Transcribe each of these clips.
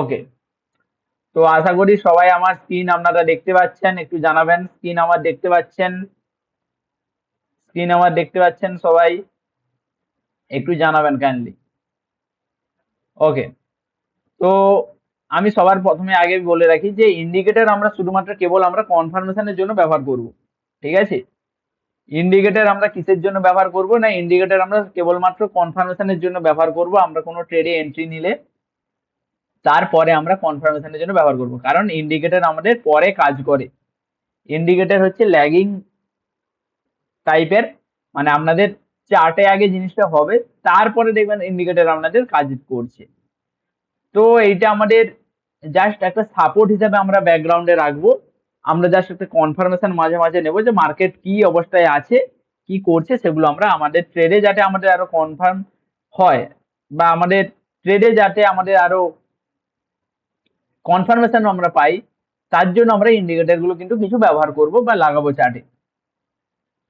ওকে তো আশা করি সবাই আমার স্ক্রিন আপনারা দেখতে পাচ্ছেন, একটু জানাবেন স্ক্রিন আমার দেখতে পাচ্ছেন? স্ক্রিন আমার দেখতে পাচ্ছেন সবাই? একটু জানাবেন কাইন্ডলি ওকে তো আমি সবার প্রথমে আগে বলে রাখি যে ইন্ডিকেটর আমরা শুধুমাত্র কেবল আমরা কনফার্মেশনের জন্য ব্যবহার করব, ঠিক আছে? ইন্ডিকেটর আমরা কিসের জন্য ব্যবহার করব? না ইন্ডিকেটর আমরা কেবলমাত্র কনফার্মেশনের জন্য ব্যবহার করব, আমরা কোনো ট্রেডে এন্ট্রি নিলে তারপরে আমরা কনফার্মেশনের জন্য ব্যবহার করব। কারণ ইন্ডিকেটর আমাদের পরে কাজ করে। ইন্ডিকেটর হচ্ছে ল্যাগিং টাইপের মানে আপনাদের চার্টে আগে জিনিসটা হবে, তারপরে দেখবেন ইন্ডিকেটর আপনাদের কাজ করছে। তো এইটা আমাদের জাস্ট একটা সাপোর্ট হিসাবে আমরা ব্যাকগ্রাউন্ডে রাখব। আমরা জাস্ট একটা কনফার্মেশন মাঝে মাঝে নেব যে মার্কেট কি অবস্থায় আছে, কি করছে, সেগুলো আমরা আমাদের ট্রেডে যাতে আমাদের আরও কনফার্ম হয়, বা আমাদের ট্রেডে যাতে আমাদের আরও কনফার্মেশন আমরা পাই, তার জন্য আমরা ইন্ডিকেটরগুলো কিন্তু কিছু ব্যবহার করব বা লাগাবো চার্টে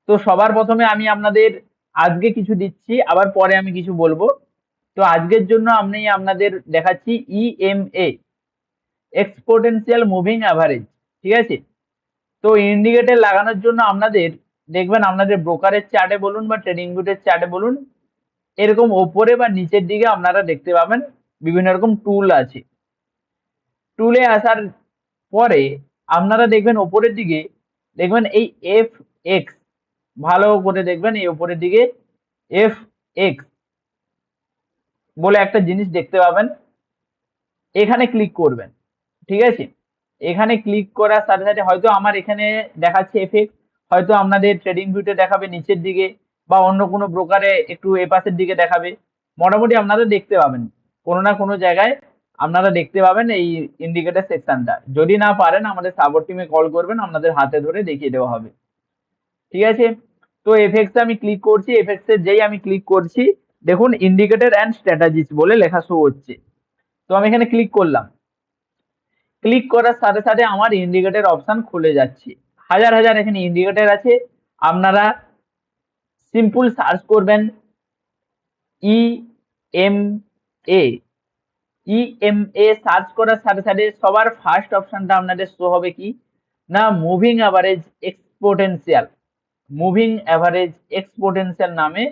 তো সবার প্রথমে আমি আপনাদের আজকে কিছু দিচ্ছি, আবার পরে আমি কিছু বলব। তো আজকের জন্য আমি আপনাদের দেখাচ্ছি ইএমএ এক্সপোটেন্সিয়াল মুভিং অ্যাভারেজ ঠিক আছে? তো ইন্ডিকেটর লাগানোর জন্য আপনাদের, দেখবেন আপনাদের ব্রোকারের চার্টে বলুন বা ট্রেডিং বুটের চার্টে বলুন, এরকম ওপরে বা নিচের দিকে আপনারা দেখতে পাবেন, বিভিন্ন রকম টুল আছে। টুলে আসার পরে আপনারা দেখবেন ওপরের দিকে দেখবেন এই এফ এক্স ভালো করে দেখবেন এই ওপরের দিকে এফ এক্স বলে একটা জিনিস দেখতে পাবেন। এখানে ক্লিক করবেন, ঠিক আছে? এখানে ক্লিক করার সাথে সাথে হয়তো আমার এখানে দেখাচ্ছে এফেক্ট হয়তো আপনাদের ট্রেডিং ভিউতে দেখাবে নিচের দিকে বা অন্য কোনো ব্রোকারে একটু এপাশের দিকে দেখাবে। মোটামুটি আপনারা দেখতে পাবেন কোনো না কোনো জায়গায় আপনারা দেখতে পাবেন এই ইন্ডিকেটর সেকশনটা যদি না পারেন, আমাদের সাপোর্ট টিমে কল করবেন, আপনাদের হাতে ধরে দেখিয়ে দেওয়া হবে। ঠিক আছে? তো এফেক্টসে আমি ক্লিক করছি এফেক্টসে যেই আমি ক্লিক করছি, দেখুন ইন্ডিকেটর অ্যান্ড স্ট্র্যাটাজিস বলে লেখা শো হচ্ছে। তো আমি এখানে ক্লিক করলাম। ক্লিক করার সাথে সাথে আমার ইন্ডিকেটর অপশন খুলে যাচ্ছে। হাজার হাজার এখানে ইন্ডিকেটর আছে। আপনারা সিম্পল সার্চ করবেন E M A E M A search করার সাথে সাথে সবার ফার্স্ট অপশনটা আপনাদের শো হবে কি? না moving average exponential moving average exponential নামে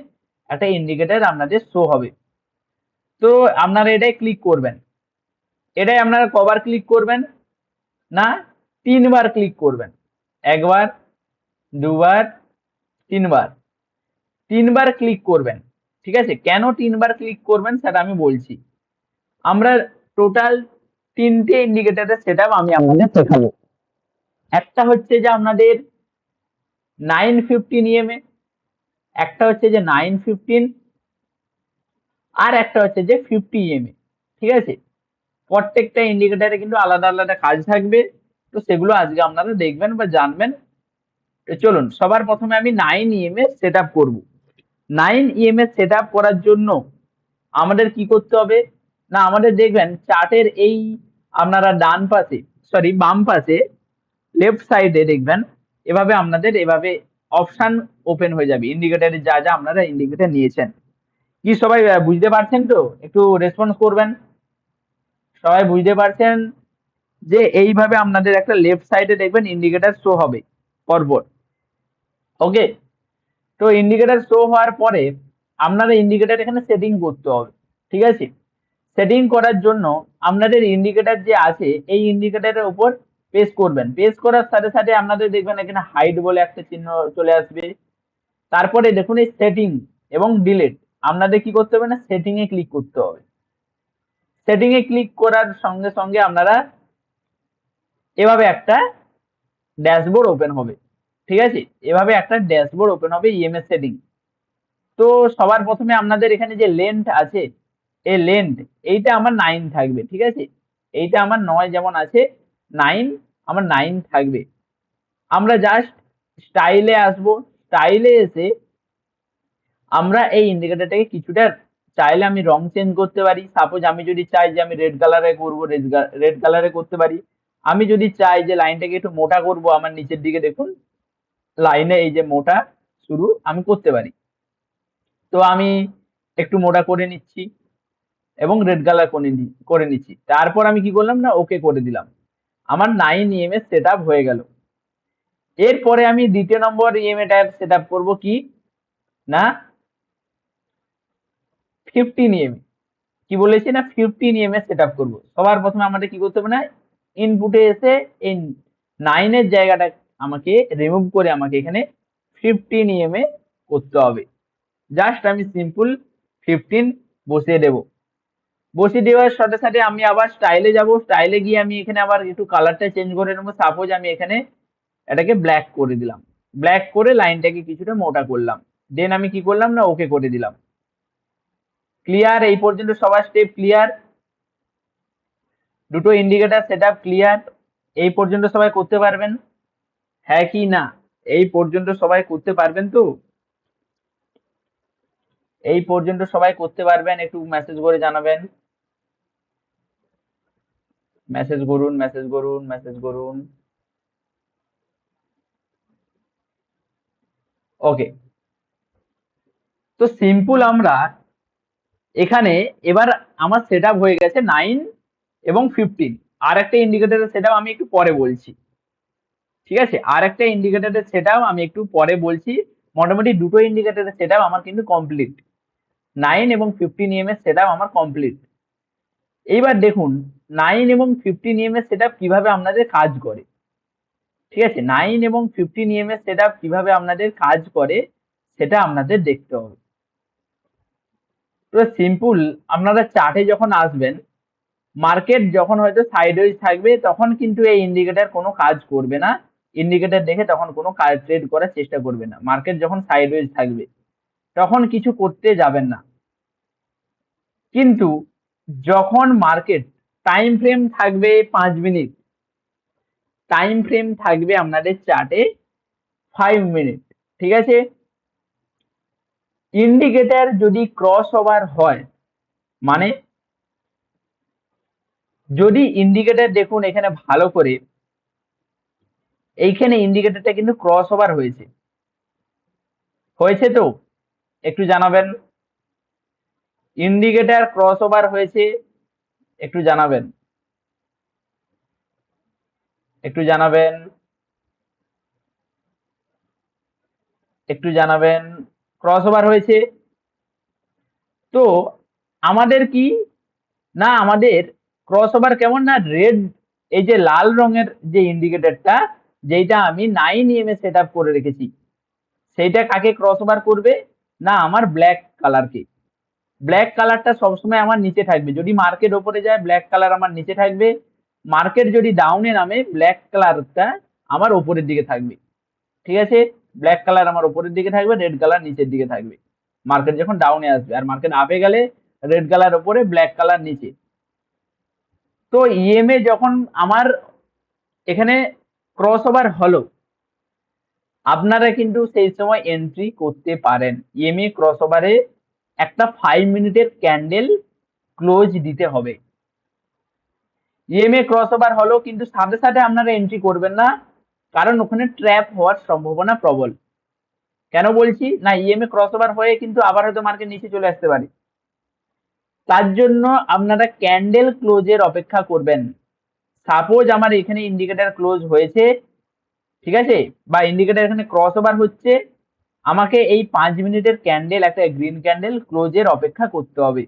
একটা ইন্ডিকেটর আপনাদের শো হবে। তো আপনারা এটাই ক্লিক করবেন। এটাই আপনারা কবার ক্লিক করবেন? না, তিনবার ক্লিক করবেন। একবার, দুবার, তিনবার। তিনবার ক্লিক করবেন। ঠিক আছে? কেন তিনবার ক্লিক করবেন সেটা আমি বলছি। আমরা টোটাল তিনটে ইন্ডিকেটরের সেট আমি আপনাদের শেখাবো একটা হচ্ছে যে আপনাদের নাইন ফিফটিন ইএমএ একটা হচ্ছে যে নাইন ফিফটিন আর একটা হচ্ছে যে ফিফটি ইএমএ ঠিক আছে? প্রত্যেকটা ইন্ডিকেটারে কিন্তু আলাদা আলাদা কাজ থাকবে তো সেগুলো আজকে আপনারা দেখবেন বা জানবেন। তো চলুন সবার প্রথমে আমি নাইন ইএমএ সেট আপ করব। নাইন ইএমএ সেট আপ করার জন্য আমাদের কি করতে হবে? না, আমাদের দেখবেন চার্টের এই আপনারা ডান পাশে সরি বাম পাশে লেফট সাইডে দেখবেন, এভাবে আপনাদের এভাবে অপশান ওপেন হয়ে যাবে। ইন্ডিকেটারে যা যা আপনারা ইন্ডিকেটার নিয়েছেন। কি সবাই বুঝতে পারছেন তো? একটু রেসপন্স করবেন। সবাই বুঝতে পারছেন যে এইভাবে আপনাদের একটা লেফট সাইডে দেখবেন ইন্ডিকেটার শো হবে পরপর। ওকে তো ইন্ডিকেটার শো হওয়ার পরে আপনারা ইন্ডিকেটার এখানে সেটিং করতে হবে। ঠিক আছে? সেটিং করার জন্য আপনাদের ইন্ডিকেটার যে আছে, এই ইন্ডিকেটারের উপর পেস করবেন। পেস করার সাথে সাথে আপনাদের দেখবেন এখানে হাইট বলে একটা চিহ্ন চলে আসবে। তারপরে দেখুন এই সেটিং এবং ডিলেট আপনাদের কি করতে হবে না? সেটিং এ ক্লিক করতে হবে। সেটিং এ ক্লিক করার সঙ্গে সঙ্গে আপনারা এভাবে একটা ড্যাশবোর্ড ওপেন হবে। ঠিক আছে? এভাবে একটা ড্যাশবোর্ড ওপেন হবে ইএমএস সেটিং তো সবার প্রথমে আপনাদের এখানে যে লেন্থ আছে এই লেন্থ এইটা আমার নাইন থাকবে, ঠিক আছে? এইটা আমার নয় যেমন আছে নাইন আমার নাইন থাকবে। আমরা জাস্ট স্টাইলে আসব। স্টাইলে এসে আমরা এই ইন্ডিকেটারটাকে কিছুটা চাইলে আমি রং চেঞ্জ করতে পারি। সাপোজ আমি যদি চাই যে আমি রেড কালারে করব রেড কালারে করতে পারি। আমি যদি চাই যে লাইনটাকে একটু মোটা করব, আমার নিচের দিকে দেখুন লাইনে এই যে মোটা শুরু আমি করতে পারি। তো আমি একটু মোটা করে নিচ্ছি। এবং রেড কালার করে করে নিচ্ছি। তারপর আমি কি করলাম না ওকে করে দিলাম। আমার নাইন ইএমএস সেট আপ হয়ে গেল। এরপরে আমি দ্বিতীয় নম্বর ইএমএ টাইপ সেট আপ করব কি? না? ফিফটিন ইএমএ কি বলেছি না? ফিফটিন ইএমএ সেট আপ করব। সবার প্রথমে আমাদের কি করতে হবে না? ইনপুটে এসে এই নাইনের জায়গাটা আমাকে রিমুভ করে আমাকে এখানে ফিফটিন ইএমএ করতে হবে। জাস্ট আমি সিম্পল ফিফটিন বসিয়ে দেব। বসিয়ে দেওয়ার সাথে সাথে আমি আবার স্টাইলে যাব। স্টাইলে গিয়ে আমি এখানে আবার একটু কালারটা চেঞ্জ করে নেব। সাপোজ আমি এখানে এটাকে ব্ল্যাক করে দিলাম। ব্ল্যাক করে লাইনটাকে কিছুটা মোটা করলাম। দেন আমি কি করলাম না ওকে করে দিলাম। ক্লিয়ার এই পর্যন্ত সবার স্টেপ ক্লিয়ার দুটো ইন্ডিকেটার সেট ক্লিয়ার এই পর্যন্ত সবাই করতে পারবেন? হ্যাঁ কি না? এই পর্যন্ত সবাই করতে পারবেন তো? এই পর্যন্ত সবাই করতে পারবেন। একটু মেসেজ করে জানাবেন। মেসেজ করুন মেসেজ করুন মেসেজ করুন। ওকে তো সিম্পল আমরা এখানে এবার আমার সেট হয়ে গেছে নাইন এবং ফিফটিন আর একটা ইন্ডিকেটারের সেট আমি একটু পরে বলছি। ঠিক আছে? আর একটা ইন্ডিকেটরের সেট আমি একটু পরে বলছি। মোটামুটি দুটো ইন্ডিকেটারের সেট আমার কিন্তু কমপ্লিট নাইন এবং ফিফটিন ইএমএস সেট আমার কমপ্লিট এইবার দেখুন নাইন এবং ফিফটিন ইএমএস সেট কীভাবে আপনাদের কাজ করে? ঠিক আছে? নাইন এবং ফিফটিন ইএমএস সেট কীভাবে আপনাদের কাজ করে, সেটা আপনাদের দেখতে হবে। তো সিম্পল আপনারা চার্টে যখন আসবেন মার্কেট যখন হয়তো সাইডওয়েজ থাকবে, তখন কিন্তু এই ইন্ডিকেটার কোনো কাজ করবে না। ইন্ডিকেটার দেখে তখন কোনো কাজ ট্রেড করার চেষ্টা করবে না। মার্কেট যখন সাইডওয়েজ থাকবে, তখন কিছু করতে যাবেন না। কিন্তু যখন মার্কেট টাইম ফ্রেম থাকবে পাঁচ মিনিট টাইম ফ্রেম থাকবে আপনাদের চার্টে ফাইভ মিনিট ঠিক আছে? ইন্ডিকেটর যদি ক্রস ওভার হয় মানে যদি ইন্ডিকেটর দেখুন এখানে ভালো করে, এইখানে ইন্ডিকেটরটা কিন্তু ক্রস ওভার হয়েছে। হয়েছে তো? একটু জানাবেন। ইন্ডিকেটর ক্রস ওভার হয়েছে একটু জানাবেন। একটু জানাবেন। একটু জানাবেন। ক্রস ওভার হয়েছে। তো আমাদের কি? না, আমাদের ক্রস ওভার কেমন না? রেড এই যে লাল রঙের যে ইন্ডিকেটরটা যেটা আমি নাইন ইএমএ সেট করে রেখেছি, সেইটা কাকে ক্রস ওভার করবে? না, আমার ব্ল্যাক কালারকে ব্ল্যাক কালারটা সবসময় আমার নিচে থাকবে। যদি মার্কেট ওপরে যায় ব্ল্যাক কালার আমার নিচে থাকবে। মার্কেট যদি ডাউনে নামে ব্ল্যাক কালারটা আমার ওপরের দিকে থাকবে। ঠিক আছে? ব্ল্যাক কালার আমার ওপরের দিকে থাকবে রেড কালার নিচের দিকে থাকবে। মার্কেট যখন ডাউনে আসবে, আর মার্কেট আপে গেলে রেড কালার ওপরে ব্ল্যাক কালার নিচে। তো ইএমএ যখন আমার এখানে ক্রস ওভার হলো, আপনারা কিন্তু সেই সময় এন্ট্রি করতে পারেন। ইএমএ ক্রস ওভারে একটা ফাইভ মিনিটের ক্যান্ডেল ক্লোজ দিতে হবে। ইএমএ ক্রস ওভার হলো, কিন্তু সাথে সাথে আপনারা এন্ট্রি করবেন না, কারণ ওখানে ট্র্যাপ হওয়ার সম্ভাবনা প্রবল। কেন বলছি? না ইএমএ ক্রস ওভার হয়ে কিন্তু আবার হয়তো মার্কেট নিচে চলে আসতে পারে। তার জন্য আপনারা ক্যান্ডেল ক্লোজের অপেক্ষা করবেন। সাপোজ আমার এখানে ইন্ডিকেটার ক্লোজ হয়েছে, ঠিক আছে? বা ইন্ডিকেটার এখানে ক্রস ওভার হচ্ছে আমাকে এই পাঁচ মিনিটের ক্যান্ডেল একটা গ্রিন ক্যান্ডেল ক্লোজের অপেক্ষা করতে হবে।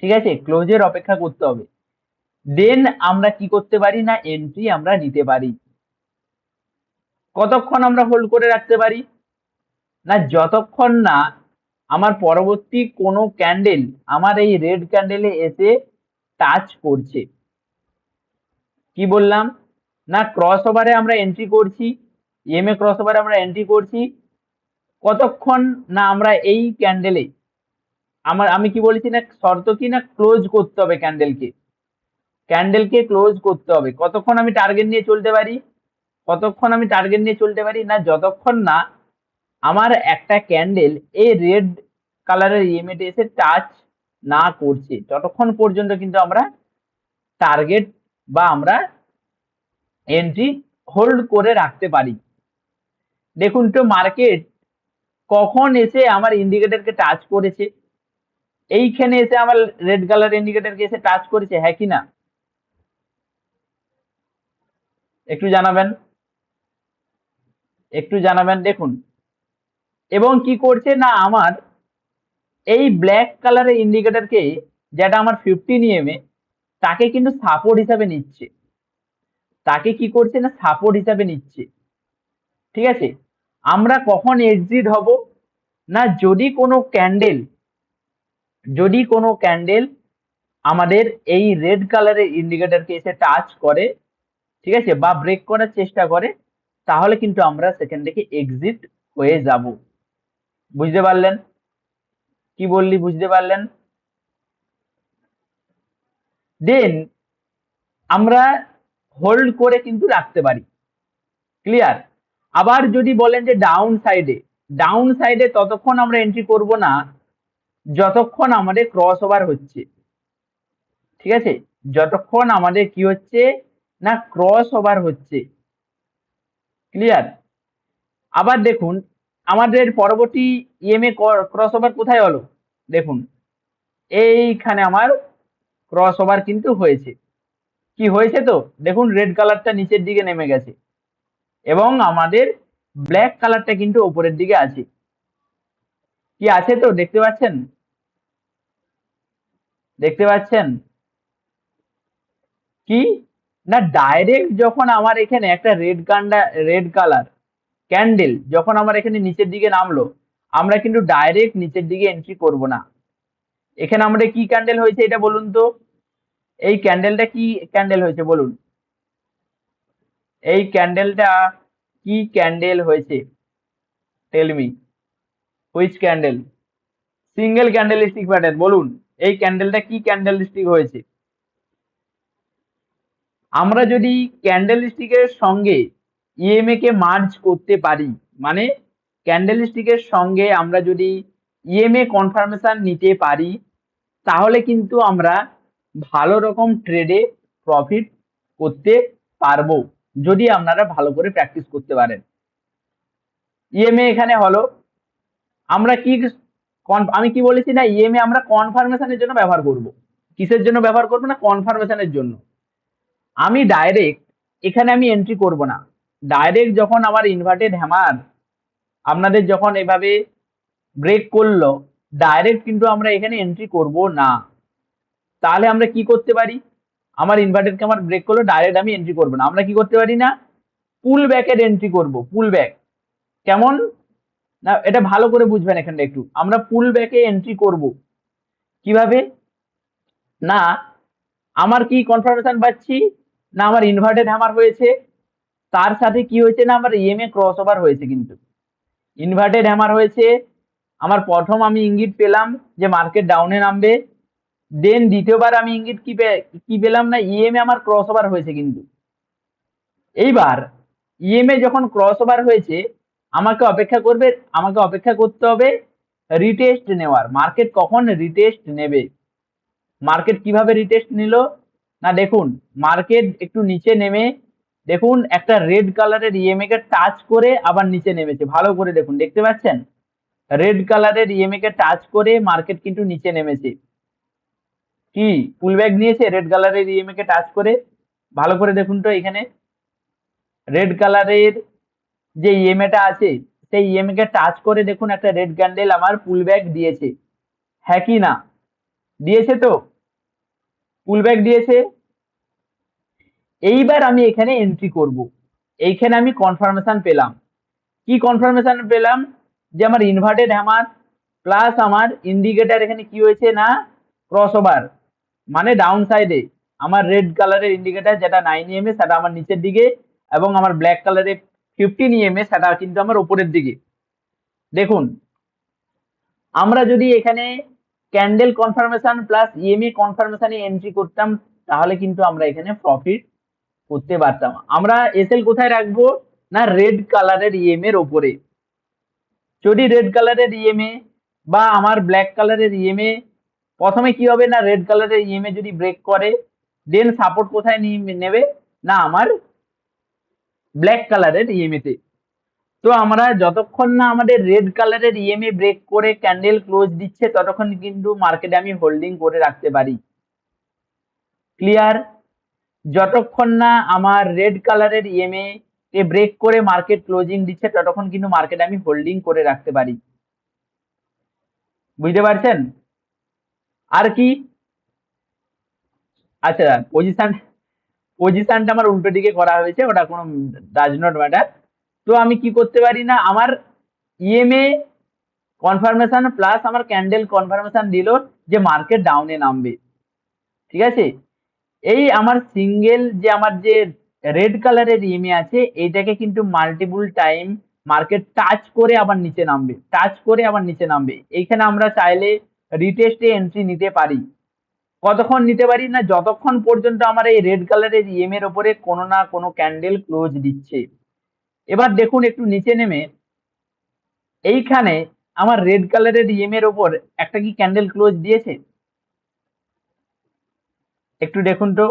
ঠিক আছে? ক্লোজের অপেক্ষা করতে হবে। দেন আমরা কি করতে পারি না? এন্ট্রি আমরা নিতে পারি। কতক্ষণ আমরা হোল্ড করে রাখতে পারি? না, যতক্ষণ না আমার পরবর্তী কোনো ক্যান্ডেল আমার এই রেড ক্যান্ডেলে এসে টাচ করছে। কি বললাম? না ক্রস ওভারে আমরা এন্ট্রি করছি। ইএমএ ক্রস ওভারে আমরা এন্ট্রি করছি। কতক্ষণ না আমরা এই ক্যান্ডেলে আমার, আমি কি বলেছি না, শর্ত কি না ক্লোজ করতে হবে ক্যান্ডেলকে ক্যান্ডেলকে ক্লোজ করতে হবে। কতক্ষণ আমি টার্গেট নিয়ে চলতে পারি? কতক্ষণ আমি টার্গেট নিয়ে চলতে পারি? না, যতক্ষণ না আমার একটা ক্যান্ডেল এই রেড কালারের ইএমএতে এসে টাচ না করছে, ততক্ষণ পর্যন্ত কিন্তু আমরা টার্গেট বা আমরা এন্ট্রি হোল্ড করে রাখতে পারি। দেখুন তো মার্কেট কখন এসে আমার ইন্ডিকেটরকে টাচ করেছে? এইখানে এসে আমার রেড কালার ইন্ডিকেটরকে এসে টাচ করেছে হ্যাঁ কি না? একটু জানাবেন? একটু জানাবেন, দেখুন। এবং কি করছে না আমার এই ব্ল্যাক কালারের ইন্ডিকেটরকে যেটা আমার ফিফটিন ইএমএ তাকে কিন্তু সাপোর্ট হিসাবে নিচ্ছে। তাকে কি করছে না সাপোর্ট হিসাবে নিচ্ছে। ঠিক আছে? আমরা কখন এক্সিট হব? না, যদি কোনো ক্যান্ডেল যদি কোনো ক্যান্ডেল আমাদের এই রেড কালারের ইন্ডিকেটরকে এসে টাচ করে, ঠিক আছে, বা ব্রেক করার চেষ্টা করে, তাহলে কিন্তু আমরা সেখান থেকে এক্সিট হয়ে যাব। বুঝতে পারলেন? কি বললি, বুঝতে পারলেন? দেন আমরা হোল্ড করে কিন্তু রাখতে পারি। ক্লিয়ার আবার যদি বলেন যে ডাউন সাইডে ডাউন সাইডে ততক্ষণ আমরা এন্ট্রি করব না, যতক্ষণ আমাদের ক্রস ওভার হচ্ছে। ঠিক আছে? যতক্ষণ আমাদের কি হচ্ছে না ক্রস ওভার হচ্ছে। ক্লিয়ার আবার দেখুন, আমাদের পরবর্তী ইএমএ ক্রস ওভার কোথায় হলো? দেখুন, এইখানে আমার ক্রস ওভার কিন্তু হয়েছে। কি হয়েছে তো? দেখুন রেড কালারটা নিচের দিকে নেমে গেছে। এবং আমাদের ব্ল্যাক কালারটা কিন্তু উপরের দিকে আছে। কি আছে তো দেখতে পাচ্ছেন? দেখতে পাচ্ছেন? কি? না ডাইরেক্ট যখন আমার এখানে একটা রেড কান্ডা রেড কালার ক্যান্ডেল যখন আমার এখানে নিচের দিকে নামলো, আমরা কিন্তু ডাইরেক্ট নিচের দিকে এন্ট্রি করব না। এখানে আমাদের কি ক্যান্ডেল হয়েছে এটা বলুন তো? এই ক্যান্ডেলটা কি ক্যান্ডেল হয়েছে বলুন? এই ক্যান্ডেলটা কি ক্যান্ডেল হয়েছে? Tell me which candle single candlestick pattern বলুন। এই ক্যান্ডেলটা কি ক্যান্ডেলস্টিক হয়েছে? আমরা যদি ক্যান্ডেল ক্যান্ডেলস্টিকের সঙ্গে ইএমএ কে মার্জ করতে পারি মানে ক্যান্ডেল ক্যান্ডেলস্টিকের সঙ্গে আমরা যদি ইএমএ কনফার্মেশন নিতে পারি, তাহলে কিন্তু আমরা ভালো রকম ট্রেডে প্রফিট করতে পারব। যদি আপনারা ভালো করে প্র্যাকটিস করতে পারেন। ইএমএ এখানে হলো, আমরা কি আমি কি বলেছি না ইএমএ আমরা কনফার্মেশনের জন্য ব্যবহার করব। কিসের জন্য ব্যবহার করব না কনফার্মেশনের জন্য। আমি ডাইরেক্ট এখানে আমি এন্ট্রি করব না। ডাইরেক্ট যখন আমার ইনভার্টেড হ্যামার আপনাদের যখন এভাবে ব্রেক করল ডাইরেক্ট কিন্তু আমরা এখানে এন্ট্রি করব না। তাহলে আমরা কি করতে পারি? আমার ইনভার্টেডকে আমার ব্রেক করল ডাইরেক্ট আমি এন্ট্রি করব না। আমরা কি করতে পারি না? পুল ব্যাকের এন্ট্রি করব পুল ব্যাক কেমন? না, এটা ভালো করে বুঝবেন এখানটা একটু। আমরা পুল ব্যাকে এন্ট্রি করব। কীভাবে? না, আমার কি কনফার্মেশন পাচ্ছি? না, আমার ইনভার্টেড হ্যামার হয়েছে। তার সাথে কি হয়েছে না, আমার ইএমএ ক্রস ওভার হয়েছে কিন্তু। ইনভার্টেড হ্যামার হয়েছে। আমার প্রথম আমি ইঙ্গিত পেলাম যে মার্কেট ডাউনে নামবে। দেন দ্বিতীয়বার আমি ইঙ্গিত কি কি পেলাম না? ইএমএ আমার ক্রস ওভার হয়েছে কিন্তু। এইবার ইএমএ যখন ক্রস ওভার হয়েছে, আমাকে অপেক্ষা করবে, আমাকে অপেক্ষা করতে হবে রিটেস্ট নেওয়ার। মার্কেট কখন রিটেস্ট নেবে? মার্কেট কীভাবে রিটেস্ট নিল? না, দেখুন মার্কেট একটু নিচে নেমে, দেখুন, একটা রেড কালারের ইএমএ কে টাচ করে আবার নিচে নেমেছে। ভালো করে দেখুন, দেখতে পাচ্ছেন? রেড কালারের ইএমএ কে টাচ করে মার্কেট কিন্তু নিচে নেমেছে। কি ফুল ব্যাগ নিয়েছে, রেড কালারের ইএমএ কে টাচ করে, ভালো করে দেখুন তো এখানে। রেড কালারের যে ইএমএটা আছে, সেই ইএমএ কে টাচ করে দেখুন, একটা রেড ক্যান্ডেল আমার পুল ব্যাগ দিয়েছে। হ্যাঁ কি না? দিয়েছে তো? পুল ব্যাগ দিয়েছে। এইবার আমি এখানে এন্ট্রি করব। এইখানে আমি কনফার্মেশন পেলাম। কি কনফার্মেশন পেলাম? যে আমার ইনভার্টেড হ্যামার প্লাস আমার ইন্ডিকেটার এখানে কি হয়েছে না? ক্রস ওভার মানে ডাউন সাইডে আমার রেড কালারের ইন্ডিকেটার যেটা নাইন ইএমএ সেটা আমার নিচের দিকে এবং আমার ব্ল্যাক কালারের ফিফটিন ইএমএ সেটা কিন্তু আমার উপরের দিকে। দেখুন, আমরা যদি এখানে ক্যান্ডেল কনফার্মেশন প্লাস ইএমএ কনফার্মেশনে এন্ট্রি করতাম, তাহলে কিন্তু আমরা এখানে প্রফিট করতে পারতাম। আমরা এসএল কোথায় রাখব? না রেড কালারের ইএম এর ওপরে যদি রেড কালারের ইএমএ বা আমার ব্ল্যাক কালারের ইএমএ প্রথমে কি হবে না রেড কালারের ইএমএ যদি ব্রেক করে দেন সাপোর্ট কোথায় নেবে? না, আমার ব্ল্যাক কালারের ইএমএ তে তো আমরা যতক্ষণ না আমাদের রেড কালারের ইএমএ ব্রেক করে ক্যান্ডেল ক্লোজ দিচ্ছে, ততক্ষণ কিন্তু মার্কেটে আমি হোল্ডিং করে রাখতে পারি। ক্লিয়ার যতক্ষণ না আমার রেড কালারের ইএমএ কে ব্রেক করে মার্কেট ক্লোজিং দিচ্ছে, ততক্ষণ কিন্তু মার্কেটে আমি হোল্ডিং করে রাখতে পারি। বুঝতে পারছেন? আর কি? আচ্ছা পজিশন পজিশনটা আমার উল্টো দিকে করা হয়েছে, ওটা কোনো ডাজ নট ম্যাটার তো আমি কি করতে পারি না, আমার ইএমএ কনফার্মেশন প্লাস আমার ক্যান্ডেল কনফার্মেশন দিল যে মার্কেট ডাউনে নামবে। ঠিক আছে? এই আমার সিঙ্গেল যে আমার যে রেড কালারের ইএমএ আছে, এইটাকে কিন্তু মাল্টিপুল টাইম মার্কেট টাচ করে আবার নিচে নামবে। টাচ করে আবার নিচে নামবে। এইখানে আমরা চাইলে রিটেস্টে এন্ট্রি নিতে পারি। কতক্ষণ নিতে পারি না যতক্ষণ পর্যন্ত আমার এই রেড কালারের ইএম এর ওপরে কোনো না কোনো ক্যান্ডেল ক্লোজ দিচ্ছে। এবার দেখুন একটু নিচে নেমে। এইখানে আমার রেড কালারের ইএম এর ওপর একটা কি ক্যান্ডেল ক্লোজ দিয়েছে? একটু দেখুন তো।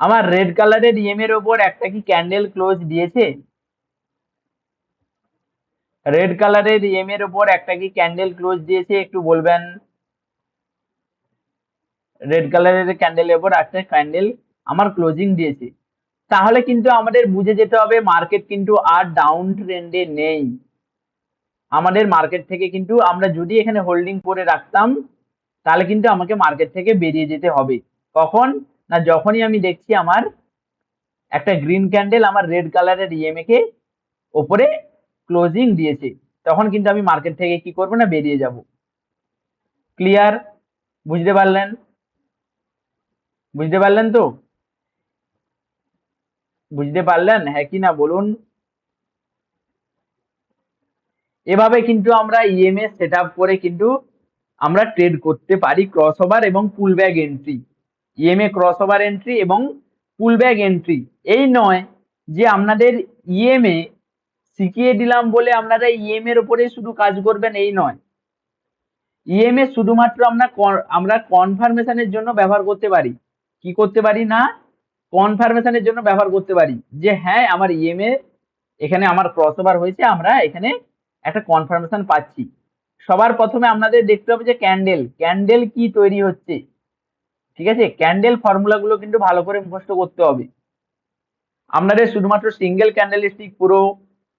আমার রেড কালারের ইএম এর ওপর একটা কি ক্যান্ডেল ক্লোজ দিয়েছে? রেড কালারের ইএম এর ওপর একটা কি ক্যান্ডেল ক্লোজ দিয়েছে, একটু বলবেন? রেড কালারের ক্যান্ডেলের ওপর একটা ক্যান্ডেল আমার ক্লোজিং দিয়েছে। তাহলে কিন্তু আমাদের বুঝে যেতে হবে মার্কেট কিন্তু আর ডাউন ট্রেন্ডে নেই। আমাদের মার্কেট থেকে কিন্তু আমরা যদি এখানে হোল্ডিং করে রাখতাম, তাহলে কিন্তু আমাকে মার্কেট থেকে বেরিয়ে যেতে হবে। কখন? না, যখনই আমি দেখছি আমার একটা গ্রিন ক্যান্ডেল আমার রেড কালারের ইএমএ কে ওপরে ক্লোজিং দিয়েছে, তখন কিন্তু আমি মার্কেট থেকে কি করব না বেরিয়ে যাব। ক্লিয়ার বুঝতে পারলেন? বুঝতে পারলেন তো? বুঝতে পারলেন? হ্যাঁ কি না, বলুন। এভাবে কিন্তু আমরা ইএমএ সেট আপ করে কিন্তু আমরা ট্রেড করতে পারি ক্রস ওভার এবং pull back entry EMA cross over entry এবং পুল ব্যাগ এন্ট্রি এই নয় যে আপনাদের ইএমএ শিখিয়ে দিলাম বলে আপনারা ইএম এর উপরে শুধু কাজ করবেন, এই নয়। ইএমএ শুধুমাত্র আমরা আমরা কনফার্মেশনের জন্য ব্যবহার করতে পারি। কি করতে পারি না? কনফার্মেশনের জন্য ব্যবহার করতে পারি। যে হ্যাঁ আমার ইএমএ এখানে আমার ক্রস ওভার হয়েছে, আমরা এখানে একটা কনফার্মেশন পাচ্ছি। সবার প্রথমে আপনাদের দেখতে হবে যে ক্যান্ডেল ক্যান্ডেল কি তৈরি হচ্ছে। ঠিক আছে? ক্যান্ডেল ফর্মুলাগুলো কিন্তু ভালো করে মুখস্থ করতে হবে। আপনাদের শুধুমাত্র সিঙ্গেল ক্যান্ডেলিস্টিক পুরো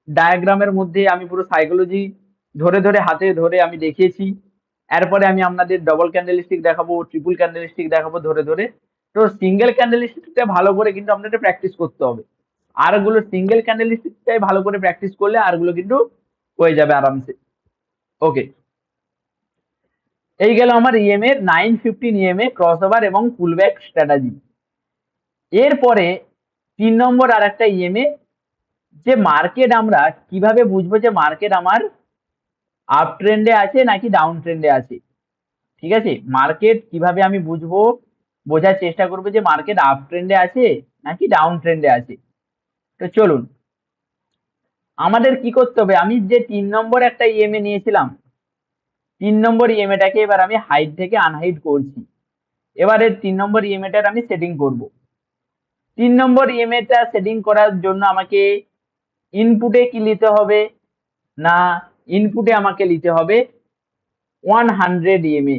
ডায়াগ্রামের মধ্যে আমি পুরো সাইকোলজি ধরে ধরে হাতে ধরে আমি দেখিয়েছি। এরপরে আমি আপনাদের ডবল ক্যান্ডেলিস্টিক দেখাবো ট্রিপল ক্যান্ডেলিস্টিক দেখাবো ধরে ধরে। তো সিঙ্গেল ক্যান্ডেলিস্টিকটা ভালো করে কিন্তু আপনাদের প্র্যাকটিস করতে হবে। আরগুলো সিঙ্গেল ক্যান্ডেলিস্টিকটাই ভালো করে প্র্যাকটিস করলে আরগুলো কিন্তু হয়ে যাবে আরামসে। ওকে এই গেল আমার ইএম এর nine fifteen EMA cross over এবং পুলব্যাক স্ট্র্যাটাজি এরপরে তিন নম্বর আর একটা ইএমএ যে মার্কেট আমরা কীভাবে বুঝব যে মার্কেট আমার আপ ট্রেন্ডে আছে নাকি ডাউন ট্রেন্ডে আছে? ঠিক আছে? মার্কেট কীভাবে আমি বুঝব, বোঝার চেষ্টা করব যে মার্কেট আপ ট্রেন্ডে আছে নাকি ডাউন ট্রেন্ডে আছে? তো চলুন। আমাদের কি করতে হবে? আমি যে তিন নম্বর একটা ইএমএ নিয়েছিলাম, তিন নম্বর ইএমএটাকে এবার আমি হাইট থেকে আনহাইট করছি। এবারে তিন নম্বর ইএমএটার আমি সেটিং করব। তিন নম্বর ইএমএটা সেটিং করার জন্য আমাকে ইনপুটে কি নিতে হবে? না ইনপুটে আমাকে নিতে হবে one hundred EMA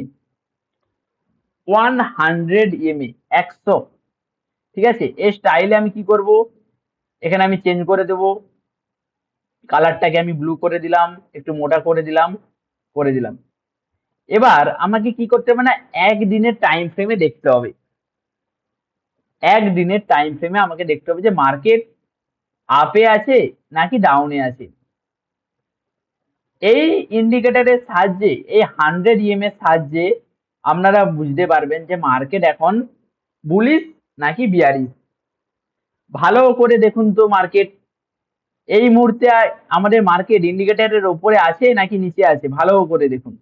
one hundred EMA একশো। ঠিক আছে? এই স্টাইলে আমি কি করব? এখানে আমি চেঞ্জ করে দেব। কালারটাকে আমি ব্লু করে দিলাম, একটু মোটা করে দিলাম করে দিলাম। এবার আমাকে কি করতে হবে না একদিনের টাইম ফ্রেমে দেখতে হবে। একদিনের টাইম ফ্রেমে আমাকে দেখতে হবে যে মার্কেট আপে আছে নাকি ডাউনে আছে? এই ইন্ডিকেটারের সাহায্যে, এই হান্ড্রেড ইএম এর সাহায্যে আপনারা বুঝতে পারবেন যে মার্কেট এখন বুলিশ নাকি বিয়ারিশ ভালো করে দেখুন তো মার্কেট এই মুহূর্তে আমাদের মার্কেট ইন্ডিকেটারের ওপরে আছে নাকি নিচে আছে? ভালো করে দেখুন।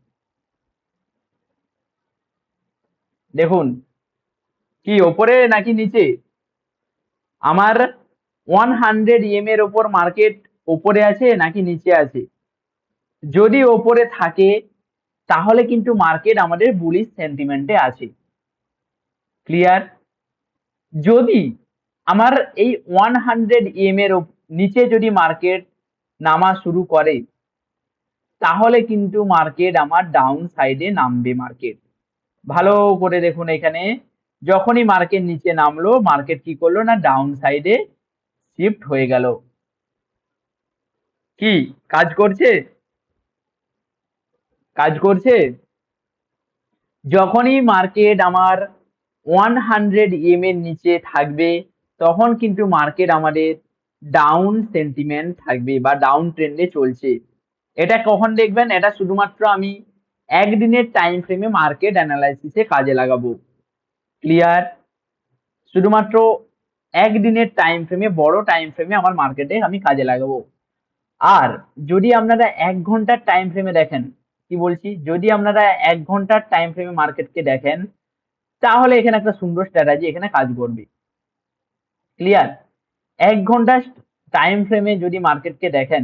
দেখুন, কি, ওপরে নাকি নিচে? আমার ওয়ান হান্ড্রেড ইএম এর ওপর মার্কেট ওপরে আছে নাকি নিচে আছে? যদি ওপরে থাকে, তাহলে কিন্তু মার্কেট আমাদের বুলিশ সেন্টিমেন্টে আছে। ক্লিয়ার যদি আমার এই ওয়ান হান্ড্রেড ইএম এর নিচে যদি মার্কেট নামা শুরু করে, তাহলে কিন্তু মার্কেট আমার ডাউন সাইডে নামবে মার্কেট ভালো করে দেখুন এখানে, যখনই মার্কেট নিচে নামলো মার্কেট কি করল না ডাউন সাইডে শিফট হয়ে গেল। কি, কাজ করছে? কাজ করছে? যখনই মার্কেট আমার ওয়ান হান্ড্রেড এম এর নিচে থাকবে, তখন কিন্তু মার্কেট আমাদের ডাউন সেন্টিমেন্ট থাকবে বা ডাউন ট্রেন্ডে চলছে। এটা কখন দেখবেন? এটা শুধুমাত্র আমি একদিনের টাইম ফ্রেমে মার্কেট অ্যানালাইসিসে কাজে লাগাবো। ক্লিয়ার শুধুমাত্র একদিনের টাইম ফ্রেমে বড় টাইম ফ্রেমে আমার মার্কেটে আমি কাজে লাগাবো। আর যদি আপনারা এক ঘণ্টার টাইম ফ্রেমে দেখেন, কি বলছি? যদি আপনারা এক ঘণ্টার টাইম ফ্রেমে মার্কেটকে দেখেন, তাহলে এখানে একটা সুন্দর স্ট্র্যাটাজি এখানে কাজ করবে। ক্লিয়ার এক ঘণ্টা টাইম ফ্রেমে যদি মার্কেটকে দেখেন,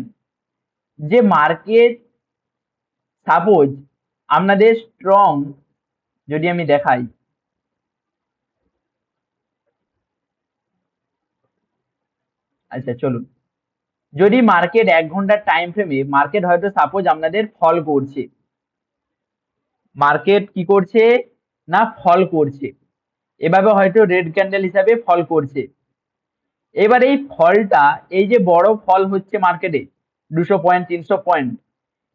যে মার্কেট সাপোজ আপনাদের স্ট্রং যদি আমি দেখাই আচ্ছা চলুন। যদি মার্কেট এক ঘণ্টার টাইম ফ্রেমে মার্কেট হয়তো সাপোজ আপনাদের ফল করছে। মার্কেট কি করছে? না ফল করছে। এভাবে হয়তো রেড ক্যান্ডেল হিসাবে ফল করছে। এবার এই ফলটা, এই যে বড় ফল হচ্ছে মার্কেটে দুশো পয়েন্ট তিনশো পয়েন্ট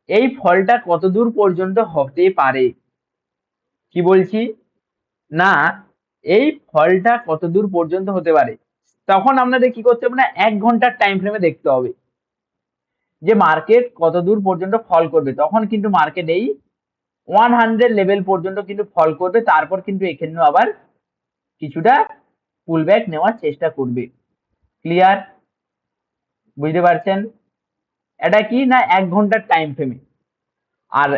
এই ফলটা কত দূর পর্যন্ত হতে পারে? কি বলছি? না, এই ফলটা কত দূর পর্যন্ত হতে পারে? তখন আপনাদের কি করতে হবে না, এক ঘণ্টার টাইম ফ্রেমে দেখতে হবে। যে মার্কেট কত দূর পর্যন্ত ফল করবে। তখন কিন্তু মার্কেট এই ওয়ান হান্ড্রেড লেভেল পর্যন্ত কিন্তু ফল করবে। তারপর কিন্তু এখানেও আবার কিছুটা পুল ব্যাক নেওয়ার চেষ্টা করবে। ক্লিয়ার বুঝতে পারছেন? এটা কি না এক ঘণ্টার টাইম ফ্রেমে আর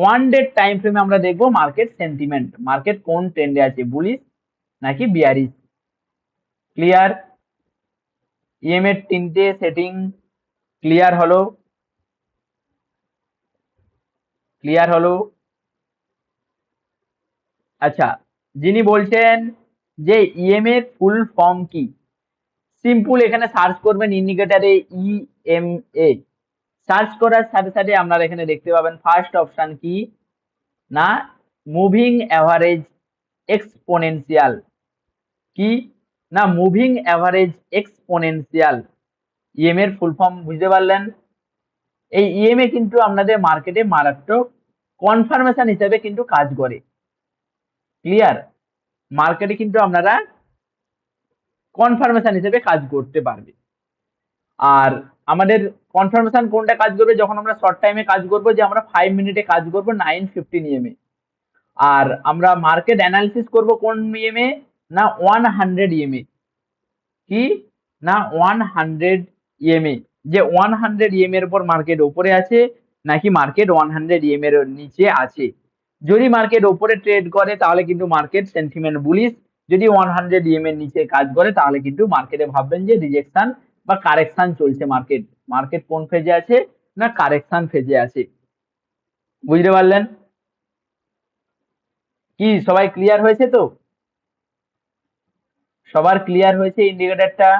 ওয়ান ডে টাইম ফ্রেমে আমরা দেখব মার্কেট সেন্টিমেন্ট মার্কেট কোন ট্রেন্ডে আছে? বুলিশ নাকি বিয়ারিশ ক্লিয়ার ইএম এর তিনটে সেটিং ক্লিয়ার হলো। ক্লিয়ার হলো। আচ্ছা যিনি বলছেন যে ইএম এর ফুল ফর্ম কি? সিম্পল এখানে সার্চ করবেন ইন্ডিকেটারে এ সার্চ করার সাথে সাথে আপনারা এখানে দেখতে পাবেন ফার্স্ট অপশন কি? না মুভিং অ্যাভারেজ এক্সপোনেনশিয়াল কি? না মুভিং অ্যাভারেজ এক্সপোনেন্সিয়াল ইএম এর ফুল ফর্ম বুঝতে পারলেন? এই ইএমএ কিন্তু আপনাদের মার্কেটে মারাত্মক কনফার্মেশন হিসেবে কিন্তু কাজ করে। ক্লিয়ার মার্কেটে কিন্তু আপনারা কনফার্মেশন হিসেবে কাজ করতে পারবে। আর আমাদের কনফার্মেশন কোনটা কাজ করবে? যখন আমরা শর্ট টাইমে কাজ করব, যে আমরা ফাইভ মিনিটে কাজ করব নাইন ফিফটিন ইএমএ আর আমরা মার্কেট অ্যানালিসিস করব কোন ইএমএ না ওয়ান হান্ড্রেড ইএমএ কি? না ওয়ান হান্ড্রেড ইএমএ যে ওয়ান হান্ড্রেড ইএম এর উপর মার্কেট ওপরে আছে, নাকি মার্কেট ওয়ান হান্ড্রেড ইএম এর নিচে আছে। যদি মার্কেট ওপরে ট্রেড করে, তাহলে কিন্তু মার্কেট সেন্টিমেন্ট বুলিশ যদি ওয়ান হান্ড্রেড ইএম এর নিচে কাজ করে, তাহলে কিন্তু মার্কেটে ভাববেন যে রিজেকশন বা কারেকশন চলছে মার্কেট মার্কেট কোন ফেজে আছে? না কারেকশন ফেজে আছে। বুঝতে পারলেন? কি, সবাই ক্লিয়ার হয়েছে তো? সবার ক্লিয়ার হয়েছে ইন্ডিকেটারটা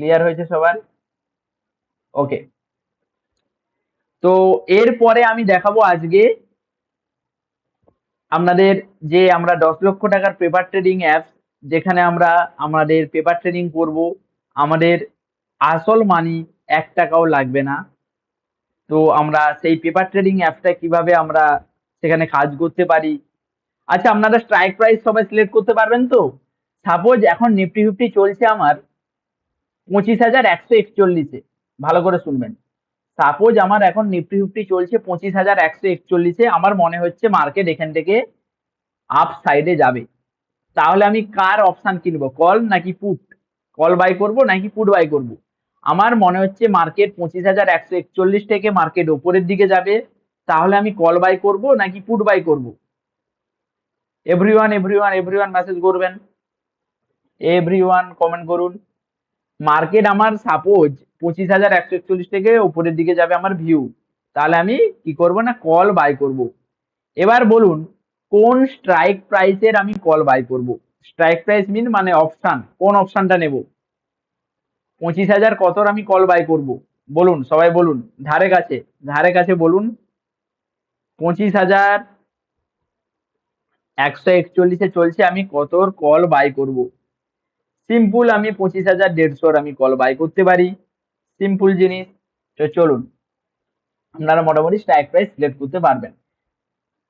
ক্লিয়ার হয়েছে সবার? ওকে তো এরপরে আমি দেখাবো আজকে আপনাদের যে আমরা দশ লক্ষ টাকার পেপার ট্রেডিং অ্যাপ যেখানে আমরা আমাদের পেপার ট্রেডিং করব, আমাদের আসল মানি এক টাকাও লাগবে না। তো আমরা সেই পেপার ট্রেডিং অ্যাপটা কীভাবে আমরা সেখানে কাজ করতে পারি আচ্ছা আপনারা স্ট্রাইক প্রাইস সবাই সিলেক্ট করতে পারবেন তো? সাপোজ এখন নিফটি ফিফটি চলছে আমার পঁচিশ হাজার একশো একচল্লিশে। ভালো করে শুনবেন। সাপোজ আমার এখন নিফটি ফিফটি চলছে পঁচিশ হাজার একশো একচল্লিশে, আমার মনে হচ্ছে মার্কেট এখান থেকে আপ সাইডে যাবে। তাহলে আমি কার অপশান কিনবো? কল নাকি পুট কল বাই করব নাকি পুট বাই করব? আমার মনে হচ্ছে মার্কেট পঁচিশ হাজার একশো একচল্লিশ থেকে মার্কেট ওপরের দিকে যাবে। তাহলে আমি কল বাই করব নাকি পুট বাই করব? এভরিওয়ান এভরিওয়ান এভরিওয়ান মেসেজ করবেন। এভরিওয়ান কমেন্ট করুন। মার্কেট আমার সাপোজ পঁচিশ হাজার একশো একচল্লিশ থেকে উপরের দিকে যাবে আমার ভিউ তাহলে আমি কি করব না? কল বাই করব। এবার বলুন, কোন স্ট্রাইক প্রাইসের আমি কল বাই করব? স্ট্রাইক প্রাইস মিন মানে অপশান কোন অপশানটা নেব? পঁচিশ হাজার কতর আমি কল বাই করব? বলুন, সবাই বলুন। ধারে কাছে ধারে কাছে বলুন। পঁচিশ হাজার একশো একচল্লিশে চলছে, আমি কতর কল বাই করব? সিম্পল আমি পঁচিশ হাজার দেড়শোর আমি কল বাই করতে পারি। সিম্পল জিনিস। তো চলুন, আপনারা মোটামুটি স্ট্রাইক প্রাইস সিলেক্ট করতে পারবেন।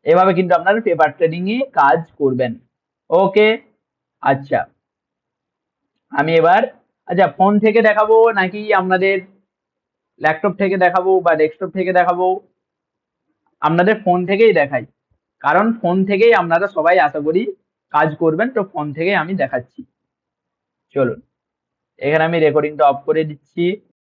এভাবে কিন্তু আপনারা পেপার ট্রেডিং এ কাজ করবেন। ওকে আচ্ছা। আমি এবার আচ্ছা ফোন থেকে দেখাবো নাকি আপনাদের ল্যাপটপ থেকে দেখাবো বা ডেস্কটপ থেকে দেখাবো? আপনাদের ফোন থেকেই দেখাই। কারণ ফোন থেকেই আপনারা সবাই আশা করি কাজ করবেন, তো ফোন থেকেই আমি দেখাচ্ছি। চলুন। এখানে আমি রেকর্ডিংটা অফ করে দিচ্ছি।